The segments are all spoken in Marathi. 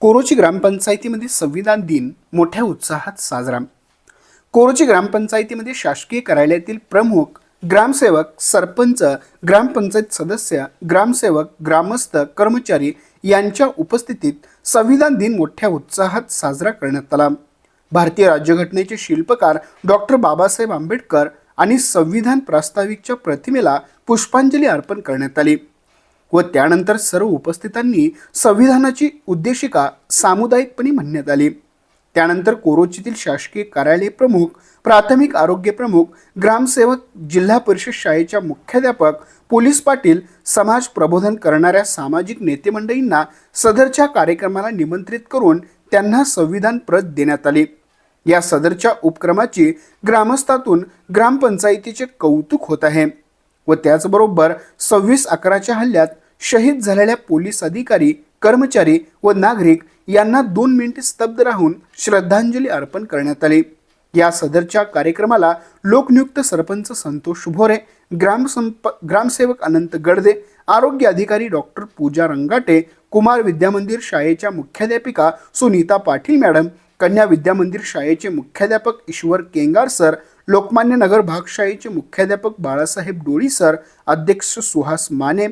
कोरोची ग्रामपंचायतीमध्ये संविधान दिन मोठ्या उत्साहात साजरा. कोरोची ग्रामपंचायतीमध्ये शासकीय कार्यालयातील प्रमुख ग्रामसेवक सरपंच ग्रामपंचायत सदस्य ग्रामसेवक ग्रामस्थ कर्मचारी यांच्या उपस्थितीत संविधान दिन मोठ्या उत्साहात साजरा करण्यात आला. भारतीय राज्यघटनेचे शिल्पकार डॉक्टर बाबासाहेब आंबेडकर आणि संविधान प्रास्ताविकच्या प्रतिमेला पुष्पांजली अर्पण करण्यात आली. व त्यानंतर सर्व उपस्थितांनी संविधानाची उद्देशिका सामुदायिकपणे म्हणण्यात आली. त्यानंतर कोरोचीतील शासकीय कार्यालय प्रमुख प्राथमिक आरोग्य प्रमुख ग्रामसेवक जिल्हा परिषद शाळेच्या मुख्याध्यापक पोलीस पाटील समाज प्रबोधन करणाऱ्या सामाजिक नेतेमंडळींना सदरच्या कार्यक्रमाला निमंत्रित करून त्यांना संविधान प्रत देण्यात आली. या सदरच्या उपक्रमाची ग्रामस्थातून ग्रामपंचायतीचे कौतुक होत आहे व त्याचबरोबर सव्वीस अकराच्या हल्ल्यात शहीद झालेल्या पोलीस अधिकारी कर्मचारी व नागरिक यांना दोन मिनिटे स्तब्ध राहून श्रद्धांजली अर्पण करण्यात आली. या सदरच्या कार्यक्रमाला लोकनियुक्त सरपंच संतोष भोरे ग्रामसंप ग्रामसेवक अनंत गडदे आरोग्य अधिकारी डॉक्टर पूजा रंगाटे कुमार विद्यामंदिर शाळेच्या मुख्याध्यापिका सुनीता पाटील मॅडम कन्या विद्यामंदिर शाळेचे मुख्याध्यापक ईश्वर केंगार सर लोकमान्य नगर भागशाळेचे मुख्याध्यापक बाळासाहेब डोळी सर अध्यक्ष सुहास माने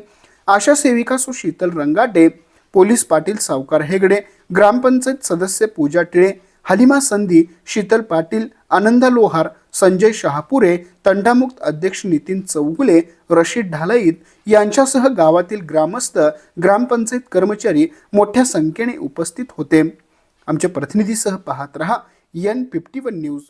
आशा सेविका सु शीतल रंगाटे पोलीस पाटील सावकार हेगडे ग्रामपंचायत सदस्य पूजा टिळे हलिमा संधी शीतल पाटील आनंदा लोहार संजय शहापुरे तंटामुक्त अध्यक्ष नितीन चौगुले रशीद ढालाईत यांच्यासह गावातील ग्रामस्थ ग्रामपंचायत कर्मचारी मोठ्या संख्येने उपस्थित होते. आमच्या प्रतिनिधीसह पाहत रहा एन फिफ्टी वन न्यूज